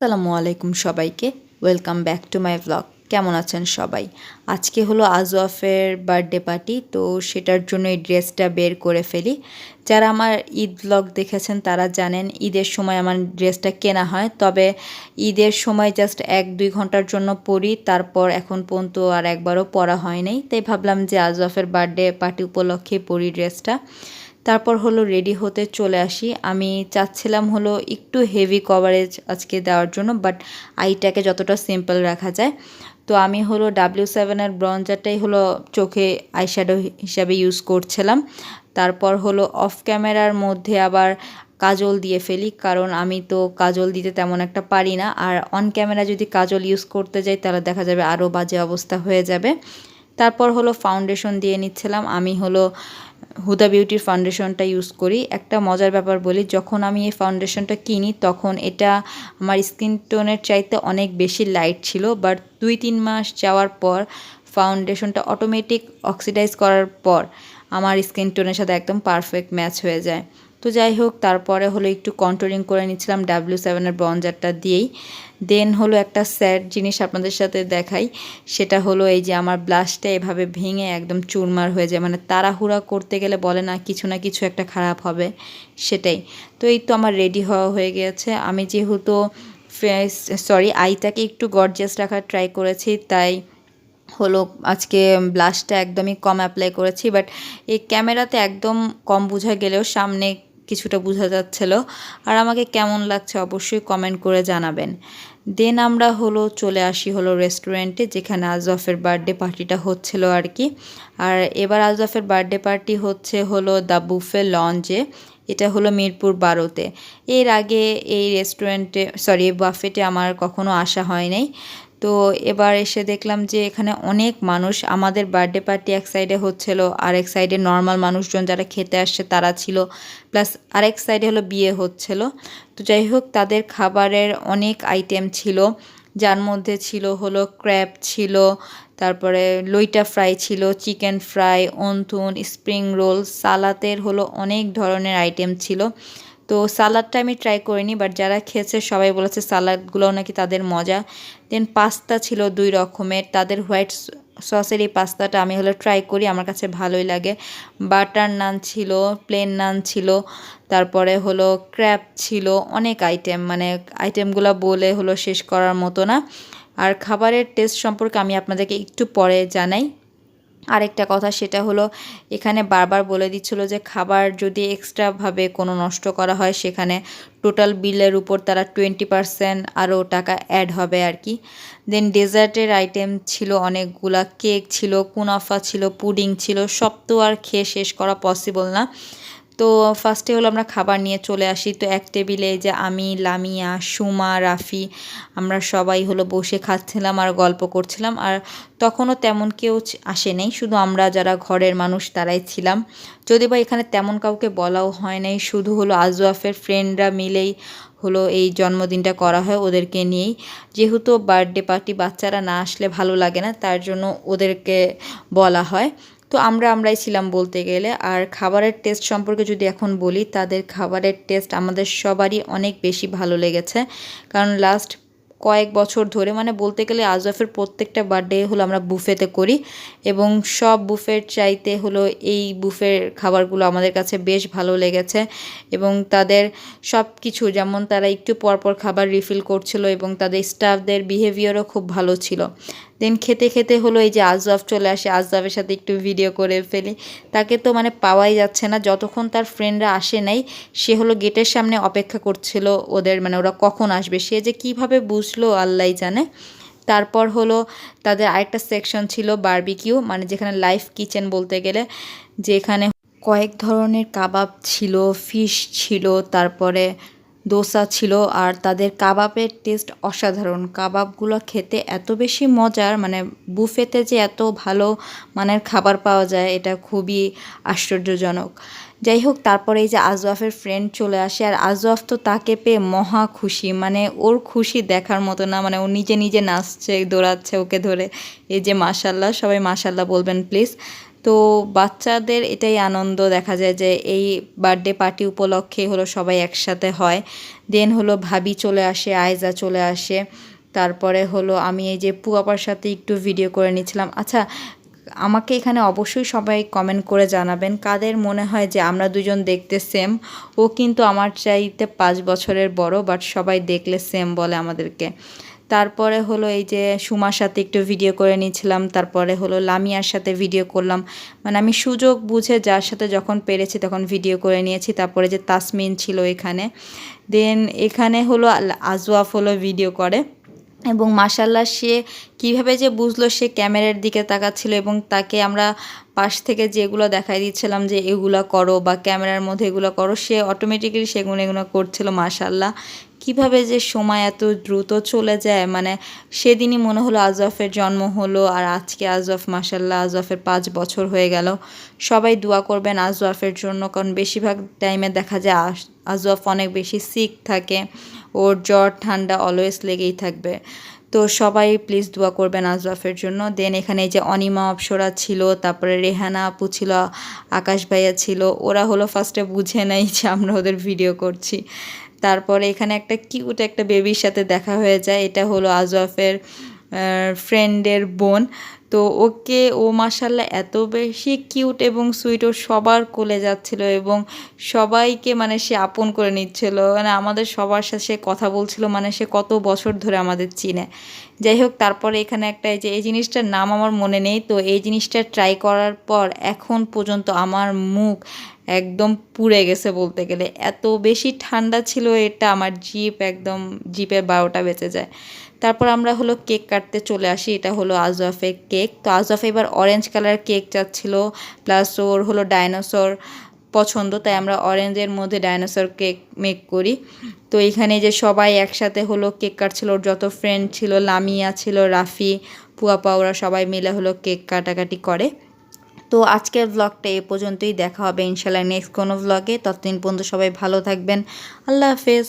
আসসালামু আলাইকুম সবাইকে। Welcome back to my vlog কেমন আছেন সবাই? আজকে হলো আজওয়াফের বার্থডে পার্টি তো সেটার জন্য এই ড্রেসটা বের করে ফেলি। যারা আমার ঈদ ব্লগ দেখেছেন, তারা জানেন ঈদের সময় আমার ড্রেসটা কেনা হয়। তবে ঈদের সময় জাস্ট এক, দুই ঘণ্টার জন্য পরি, তারপর এখন পর্যন্ত আর একবারও পরা হয় নাই। তাই ভাবলাম যে আজওয়াফের বার্থডে পার্টি উপলক্ষে পরি ড্রেসটা। তারপর হলো রেডি হতে চলে আসি। আমি চাচ্ছিলাম হলো একটু হেভি কভারেজ আজকে দেওয়ার জন্য বাট আইটাকে যতটা সিম্পল রাখা যায়। তো আমি হলো ডাব্লিউ সেভেনের ব্রঞ্জারটাই হলো চোখে আইশ্যাডো হিসাবে ইউজ করছিলাম। তারপর হলো অফ ক্যামেরার মধ্যে আবার কাজল দিয়ে ফেলি, কারণ আমি তো কাজল দিতে তেমন একটা পারি না। আর অন ক্যামেরা যদি কাজল ইউজ করতে যাই, তাহলে দেখা যাবে আরও বাজে অবস্থা হয়ে যাবে। তারপর হলো ফাউন্ডেশন দিয়ে নিচ্ছিলাম। আমি হলো হুদা বিউটির ফাউন্ডেশনটা ইউজ করি। একটা মজার ব্যাপার বলি, যখন আমি এই ফাউন্ডেশনটা কিনি, তখন এটা আমার স্কিন টোনের চাইতে অনেক বেশি লাইট ছিল বাট দুই তিন মাস যাওয়ার পর ফাউন্ডেশনটা অটোমেটিক অক্সিডাইজ করার পর আমার স্কিন টোনের সাথে একদম পারফেক্ট ম্যাচ হয়ে যায়। তো যাই হোক, তারপরে হলো একটু কন্ট্রোলিং করে নিচ্ছিলাম ডাব্লিউ সেভেনের ব্রঞ্জারটা দিয়েই। দেন হলো একটা স্যাড জিনিস আপনাদের সাথে দেখাই, সেটা হলো এই যে আমার ব্লাশটা এভাবে ভেঙে একদম চুরমার হয়ে যায় মানে তাড়াহুড়া করতে গেলে বলে না, কিছু না কিছু একটা খারাপ হবে, সেটাই। তো এই তো আমার রেডি হওয়া হয়ে গেছে। আমি যেহেতু ফেস সরি আইটাকে একটু গর্জিয়াস রাখার ট্রাই করেছি, তাই হলো আজকে ব্লাশটা একদমই কম অ্যাপ্লাই করেছি বাট এই ক্যামেরাতে একদম কম বোঝা গেলেও সামনে কিছুটা বোঝা যাচ্ছিল। আর আমাকে কেমন লাগছে অবশ্যই কমেন্ট করে জানাবেন। দেন আমরা হলো চলে আসি হলো রেস্টুরেন্টে যেখানে আজফের বার্থডে পার্টিটা হচ্ছিল আর কি। আর এবার আজফের বার্থডে পার্টি হচ্ছে হলো দ্য বুফে লঞ্চে এটা হলো মিরপুর বারোতে। এর আগে এই রেস্টুরেন্টে সরি বাফেটে আমার কখনো আসা হয় নাই। তো এবার এসে দেখলাম যে এখানে অনেক মানুষ, আমাদের বার্থডে পার্টি এক সাইডে হচ্ছিল আর এক সাইডে নর্মাল মানুষজন যারা খেতে আসছে তারা ছিল প্লাস আরেক সাইডে হলো বিয়ে হচ্ছিল। তো যাই হোক, তাদের খাবারের অনেক আইটেম ছিল, যার মধ্যে ছিল হলো ক্র্যাপ ছিল, তারপরে লইটা ফ্রাই ছিল chicken fry wonton spring roll সালাতের হলো অনেক ধরনের আইটেম ছিল। তো সালাদটা আমি ট্রাই করিনি বাট যারা খেয়েছে সবাই বলেছে সালাদগুলোও নাকি তাদের মজা। দেন পাস্তা ছিল দুই রকমের, তাদের হোয়াইট সসের এই পাস্তাটা আমি হলো ট্রাই করি, আমার কাছে ভালোই লাগে। বাটার নান ছিল প্লেন নান ছিল, তারপরে হলো ক্র্যাপ ছিল, অনেক আইটেম মানে আইটেমগুলো বলে হলো শেষ করার মতো না। আর খাবারের টেস্ট সম্পর্কে আমি আপনাদেরকে একটু পরে জানাই। আরেকটা কথা সেটা হলো, এখানে বারবার বলে দিচ্ছিল যে খাবার যদি এক্সট্রাভাবে কোনো নষ্ট করা হয়, সেখানে টোটাল বিলের উপর তারা টোয়েন্টি পারসেন্ট আরও টাকা অ্যাড হবে আর কি দেন ডেজার্টের আইটেম ছিল অনেকগুলা কেক ছিল, কুনাফা ছিল পুডিং ছিল, সব তো আর খেয়ে শেষ করা পসিবল না। তো ফার্স্টে হলো আমরা খাবার নিয়ে চলে আসি। তো এক টেবিলে যে আমি, লামিয়া, সুমা, রাফি, আমরা সবাই হলো বসে খাচ্ছিলাম আর গল্প করছিলাম। আর তখনও তেমন কেউ আসে নেই, শুধু আমরা যারা ঘরের মানুষ তারাই ছিলাম। যদি বা এখানে তেমন কাউকে বলাও হয় নাই, শুধু হলো আজওয়াফের ফ্রেন্ডরা মিলেই হলো এই জন্মদিনটা করা হয় ওদেরকে নিয়েই। যেহেতু বার্থডে পার্টি বাচ্চারা না আসলে ভালো লাগে না, তার জন্য ওদেরকে বলা হয়। তো আমরা আমরাই ছিলাম বলতে গেলে। আর খাবারের টেস্ট সম্পর্কে যদি এখন বলি, তাদের খাবারের টেস্ট আমাদের সবারই অনেক বেশি ভালো লেগেছে। কারণ লাস্ট কয়েক বছর ধরে মানে বলতে গেলে আজফের প্রত্যেকটা বার্থডে হলো আমরা বুফেতে করি। এবং সব বুফের চাইতে হলো এই বুফের খাবারগুলো আমাদের কাছে বেশ ভালো লেগেছে। এবং তাদের সব কিছু যেমন তারা একটু পরপর খাবার রিফিল করছিল এবং তাদের স্টাফদের বিহেভিয়ারও খুব ভালো ছিল। দেন খেতে খেতে হলো এই যে আজওয়াফ চলে আসে আজওয়াফের সাথে একটু ভিডিও করে ফেলি। তাকে তো মানে পাওয়াই যাচ্ছে না, যতক্ষণ তার ফ্রেন্ডরা আসে নাই, সে হলো গেটের সামনে অপেক্ষা করছিল ওদের মানে ওরা কখন আসবে? সে যে কীভাবে বুঝলো আল্লাহ জানে। তারপর হলো তাদের আরেকটা সেকশন ছিল বার্বিকিউ মানে যেখানে লাইফ কিচেন বলতে গেলে, যেখানে কয়েক ধরনের কাবাব ছিল ফিশ ছিল, তারপরে দোসা ছিল আর তাদের কাবাবের টেস্ট অসাধারণ। কাবাবগুলো খেতে এত বেশি মজার মানে বুফেতে যে এত ভালো মানের খাবার পাওয়া যায়, এটা খুবই আশ্চর্যজনক। যাই হোক, তারপরে এই যে আজওয়াফের ফ্রেন্ড চলে আসে, আর আজওয়াফ তো তাকে পেয়ে মহা খুশি। মানে ওর খুশি দেখার মতো না মানে ও নিজে নিজে নাচছে, দৌড়াচ্ছে ওকে ধরে। এই যে মাসাল্লাহ সবাই মাসাল্লাহ বলবেন প্লিজ তো বাচ্চাদের এটাই আনন্দ দেখা যায় যে এই বার্থডে পার্টি উপলক্ষে হলো সবাই একসাথে হয়। দেন হলো ভাবি চলে আসে, আয়জা চলে আসে। তারপরে হলো আমি এই যে পুয়াপার সাথে একটু ভিডিও করে নিয়েছিলাম আচ্ছা আমাকে এখানে অবশ্যই সবাই কমেন্ট করে জানাবেন, কাদের মনে হয় যে আমরা দুজন দেখতে সেম ও কিন্তু আমার চাইতে পাঁচ বছরের বড় বাট সবাই দেখলে সেম বলে আমাদেরকে। তারপরে হলো এই যে সুমার সাথে একটু ভিডিও করে নিয়েছিলাম তারপরে হলো লামিয়ার সাথে ভিডিও করলাম। মানে আমি সুযোগ বুঝে যার সাথে যখন পেরেছি তখন ভিডিও করে নিয়েছি, তারপরে যে তাসমিন ছিল এখানে। দেন এখানে হলো আজওয়াফ হলো ভিডিও করে এবং মাসাল্লাহ সে কীভাবে যে বুঝলো সে ক্যামেরার দিকে তাকাচ্ছিল এবং তাকে আমরা পাশ থেকে যেগুলো দেখাই দিচ্ছিলাম যে এগুলো করো বা ক্যামেরার মধ্যে এগুলো করো, সে অটোমেটিক্যালি সেগুলো এগুলো করছিল মাসাল্লাহ কীভাবে যে সময় এত দ্রুত চলে যায়? মানে সেদিনই মনে হলো আজফের জন্ম হলো আর আজকে আজফ মাসাল্লাহ আজফের পাঁচ বছর হয়ে গেল। সবাই দোয়া করবেন আজফের জন্য, কারণ বেশিরভাগ টাইমে দেখা যায় আজফ অনেক বেশি সিক থাকে, ওর জ্বর, ঠান্ডা অলওয়েজ লেগেই থাকবে। তো সবাই প্লিজ দোয়া করবেন আজরাফের জন্য। দেন এখানে যে অনিমা অপসরা ছিল, তারপরে রেহানা আপু ছিল, আকাশ ভাইয়া ছিল, ওরা হলো ফার্স্টে বুঝে নাই যে আমরা ওদের ভিডিও করছি। তারপরে এখানে একটা কিউট একটা বেবির সাথে দেখা হয়ে যায়। এটা হলো আজরাফের ফ্রেন্ডের বোন। তো ওকে, ও মাসাল্লাহ এত বেশি কিউট এবং সুইট, ও সবার কোলে যাচ্ছিল এবং সবাইকে মানে সে আপন করে নিচ্ছিল। মানে আমাদের সবার সাথে সে কথা বলছিল মানে সে কত বছর ধরে আমাদের চিনে। যাই হোক, তারপরে এখানে একটা যে, এই জিনিসটার নাম আমার মনে নেই। তো এই জিনিসটা ট্রাই করার পর এখন পর্যন্ত আমার মুখ একদম পুড়ে গেছে বলতে গেলে। এত বেশি ঠান্ডা ছিল এটা আমার জিপ একদম জিপের বারোটা বেঁচে যায়। তারপর আমরা হলো কেক কাটতে চলে আসি, এটা হলো আজফের কেক। তো আজফ এবার অরেঞ্জ কালার কেক চাচ্ছিল প্লাস ওর হলো ডাইনোসর পছন্দ, তাই আমরা অরেঞ্জের মধ্যে ডাইনোসর কেক মেক করি। তো এখানে যে সবাই একসাথে হলো কেক কাটছিল, ওর যত ফ্রেন্ড ছিল, লামিয়া ছিল, রাফি পুয়াপা ওরা সবাই মিলে হলো কেক কাটাকাটি করে। তো আজকের ব্লগটা এ পর্যন্তই। দেখা হবে ইনশাল্লাহ নেক্সট কোনো ব্লগে ততদিন পর্যন্ত সবাই ভালো থাকবেন। আল্লাহ হাফেজ।